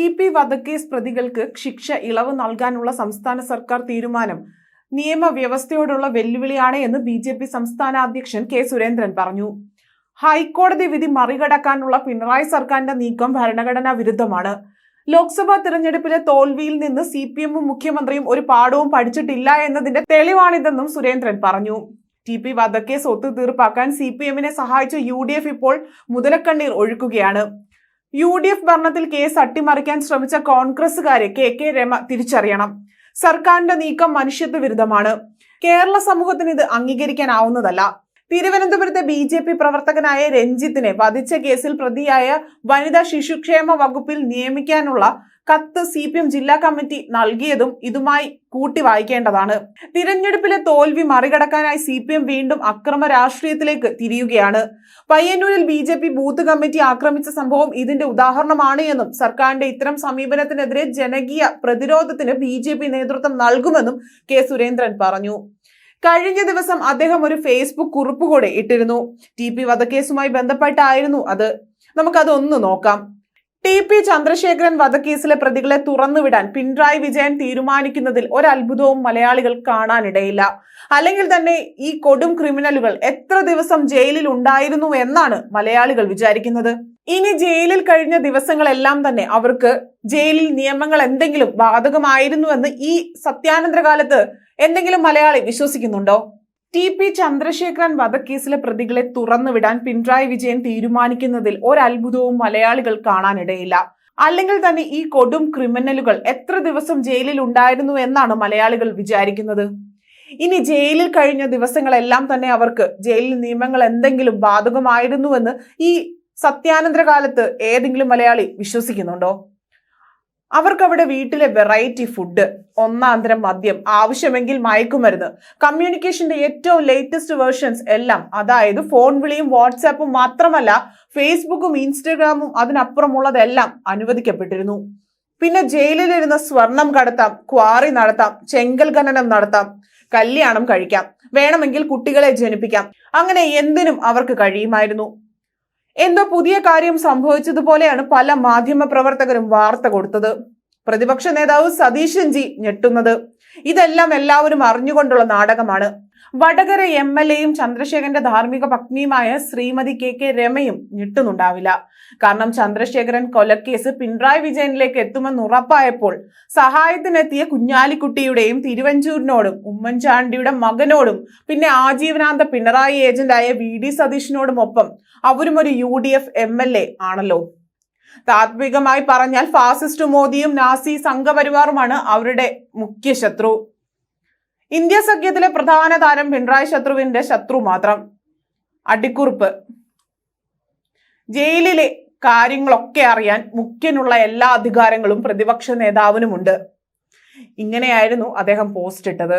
T P വധക്കേസ് പ്രതികൾക്ക് ശിക്ഷ ഇളവ് നൽകാനുള്ള സംസ്ഥാന സർക്കാർ തീരുമാനം. നിയമവ്യവസ്ഥയോടുള്ള വെല്ലുവിളിയാണ് എന്ന് ബി ജെ പി സംസ്ഥാന അധ്യക്ഷൻ കെ സുരേന്ദ്രൻ പറഞ്ഞു. ഹൈക്കോടതി വിധി മറികടക്കാനുള്ള പിണറായി സർക്കാരിന്റെ നീക്കം ഭരണഘടനാ വിരുദ്ധമാണ്. ലോക്സഭാ തെരഞ്ഞെടുപ്പിലെ തോൽവിയിൽ നിന്ന് സി പി എമ്മും മുഖ്യമന്ത്രിയും ഒരു പാഠവും പഠിച്ചിട്ടില്ല എന്നതിന്റെ തെളിവാണിതെന്നും സുരേന്ദ്രൻ പറഞ്ഞു. ടി പി വധക്കേസ് ഒത്തുതീർപ്പാക്കാൻ സി പി എമ്മിനെ സഹായിച്ച യു ഡി എഫ് ഇപ്പോൾ മുതലക്കണ്ണീർ ഒഴുക്കുകയാണ്. യു ഡി എഫ് ഭരണത്തിൽ കേസ് അട്ടിമറിക്കാൻ ശ്രമിച്ച കോൺഗ്രസുകാരെ കെ കെ രമ തിരിച്ചറിയണം. സർക്കാരിന്റെ നീക്കം മനുഷ്യത്വ വിരുദ്ധമാണ്. കേരള സമൂഹത്തിന് ഇത് അംഗീകരിക്കാനാവുന്നതല്ല. തിരുവനന്തപുരത്തെ ബി ജെ പി പ്രവർത്തകനായ രഞ്ജിത്തിനെ വധിച്ച കേസിൽ പ്രതിയായ വനിതാ ശിശുക്ഷേമ വകുപ്പിൽ നിയമിക്കാനുള്ള കത്ത് സി പി എം ജില്ലാ കമ്മിറ്റി നൽകിയതും ഇതുമായി കൂട്ടി വായിക്കേണ്ടതാണ്. തിരഞ്ഞെടുപ്പിലെ തോൽവി മറികടക്കാനായി സി പി എം വീണ്ടും അക്രമ രാഷ്ട്രീയത്തിലേക്ക് തിരിയുകയാണ്. പയ്യന്നൂരിൽ B J P booth committee ആക്രമിച്ച സംഭവം ഇതിന്റെ ഉദാഹരണമാണ് എന്നും സർക്കാരിന്റെ ഇത്തരം സമീപനത്തിനെതിരെ ജനകീയ പ്രതിരോധത്തിന് ബി ജെ പി നേതൃത്വം നൽകുമെന്നും കെ സുരേന്ദ്രൻ പറഞ്ഞു. കഴിഞ്ഞ ദിവസം അദ്ദേഹം ഒരു ഫേസ്ബുക്ക് കുറിപ്പ് കൂടെ ഇട്ടിരുന്നു. ടി പി വധക്കേസുമായി ബന്ധപ്പെട്ടായിരുന്നു അത്. നമുക്കതൊന്ന് നോക്കാം. ടി പി ചന്ദ്രശേഖരൻ വധക്കേസിലെ പ്രതികളെ തുറന്നുവിടാൻ പിണറായി വിജയൻ തീരുമാനിക്കുന്നതിൽ ഒരത്ഭുതവും മലയാളികൾ കാണാനിടയില്ല. അല്ലെങ്കിൽ തന്നെ ഈ കൊടും ക്രിമിനലുകൾ എത്ര ദിവസം ജയിലിൽ ഉണ്ടായിരുന്നു എന്നാണ് മലയാളികൾ വിചാരിക്കുന്നത്. ഇനി ജയിലിൽ കഴിഞ്ഞ ദിവസങ്ങളെല്ലാം തന്നെ അവർക്ക് ജയിലിൽ നിയമങ്ങൾ എന്തെങ്കിലും ബാധകമായിരുന്നുവെന്ന് ഈ സത്യാനന്തര കാലത്ത് എന്തെങ്കിലും മലയാളി വിശ്വസിക്കുന്നുണ്ടോ? ടി പി ചന്ദ്രശേഖരൻ വധക്കേസിലെ പ്രതികളെ തുറന്നുവിടാൻ പിണറായി വിജയൻ തീരുമാനിക്കുന്നതിൽ ഒരത്ഭുതവും മലയാളികൾ കാണാനിടയില്ല. അല്ലെങ്കിൽ തന്നെ ഈ കൊടും ക്രിമിനലുകൾ എത്ര ദിവസം ജയിലിൽ ഉണ്ടായിരുന്നു എന്നാണ് മലയാളികൾ വിചാരിക്കുന്നത്? ഇനി ജയിലിൽ കഴിഞ്ഞ ദിവസങ്ങളെല്ലാം തന്നെ അവർക്ക് ജയിലിൽ നിയമങ്ങൾ എന്തെങ്കിലും ബാധകമായിരുന്നുവെന്ന് ഈ സത്യാനന്തര കാലത്ത് ഏതെങ്കിലും മലയാളി വിശ്വസിക്കുന്നുണ്ടോ? അവർക്കവിടെ വീട്ടിലെ വെറൈറ്റി ഫുഡ് ഒന്നാന്തരം മദ്യം ആവശ്യമെങ്കിൽ മയക്കുമരുന്ന് കമ്മ്യൂണിക്കേഷന്റെ ഏറ്റവും ലേറ്റസ്റ്റ് വേർഷൻസ് എല്ലാം അതായത് ഫോൺ വിളിയും വാട്സാപ്പും മാത്രമല്ല ഫേസ്ബുക്കും ഇൻസ്റ്റഗ്രാമും അതിനപ്പുറമുള്ളതെല്ലാം അനുവദിക്കപ്പെട്ടിരുന്നു. പിന്നെ ജയിലിലിരുന്ന് സ്വർണം കടത്താം ക്വാറി നടത്താം ചെങ്കൽ ഖനനം നടത്താം കല്യാണം കഴിക്കാം വേണമെങ്കിൽ കുട്ടികളെ ജനിപ്പിക്കാം അങ്ങനെ എന്തിനും അവർക്ക് കഴിയുമായിരുന്നു. എന്തോ പുതിയ കാര്യം സംഭവിച്ചതുപോലെയാണ് പല മാധ്യമ പ്രവർത്തകരും വാർത്ത കൊടുത്തത്. പ്രതിപക്ഷ നേതാവ് സതീശൻ ജി ഞെട്ടുന്നത്. ഇതെല്ലാം എല്ലാവരും അറിഞ്ഞുകൊണ്ടുള്ള നാടകമാണ്. വടകര എം എൽ എയും ചന്ദ്രശേഖരന്റെ ധാർമ്മിക പത്നിയുമായ ശ്രീമതി കെ കെ രമയും ഞെട്ടുന്നുണ്ടാവില്ല. കാരണം ചന്ദ്രശേഖരൻ കൊലക്കേസ് പിണറായി വിജയനിലേക്ക് എത്തുമെന്ന് ഉറപ്പായപ്പോൾ സഹായത്തിനെത്തിയ കുഞ്ഞാലിക്കുട്ടിയുടെയും തിരുവഞ്ചൂരിനോടും ഉമ്മൻചാണ്ടിയുടെ മകനോടും പിന്നെ ആജീവനാന്ത പിണറായി ഏജന്റായ വി ഡി സതീഷിനോടുമൊപ്പം അവരും ഒരു U D F M L A ആണല്ലോ. താത്വികമായി പറഞ്ഞാൽ ഫാസിസ്റ്റ് മോദിയും നാസി സംഘപരിവാറുമാണ് അവരുടെ മുഖ്യ ശത്രു. ഇന്ത്യ സഖ്യത്തിലെ പ്രധാന താരം പിണറായി ശത്രുവിന്റെ ശത്രു മാത്രം. അടിക്കുറിപ്പ്. ജയിലിലെ കാര്യങ്ങളൊക്കെ അറിയാൻ മുഖ്യനുള്ള എല്ലാ അധികാരങ്ങളും പ്രതിപക്ഷ നേതാവിനുമുണ്ട്. ഇങ്ങനെയായിരുന്നു അദ്ദേഹം പോസ്റ്റ് ഇട്ടത്.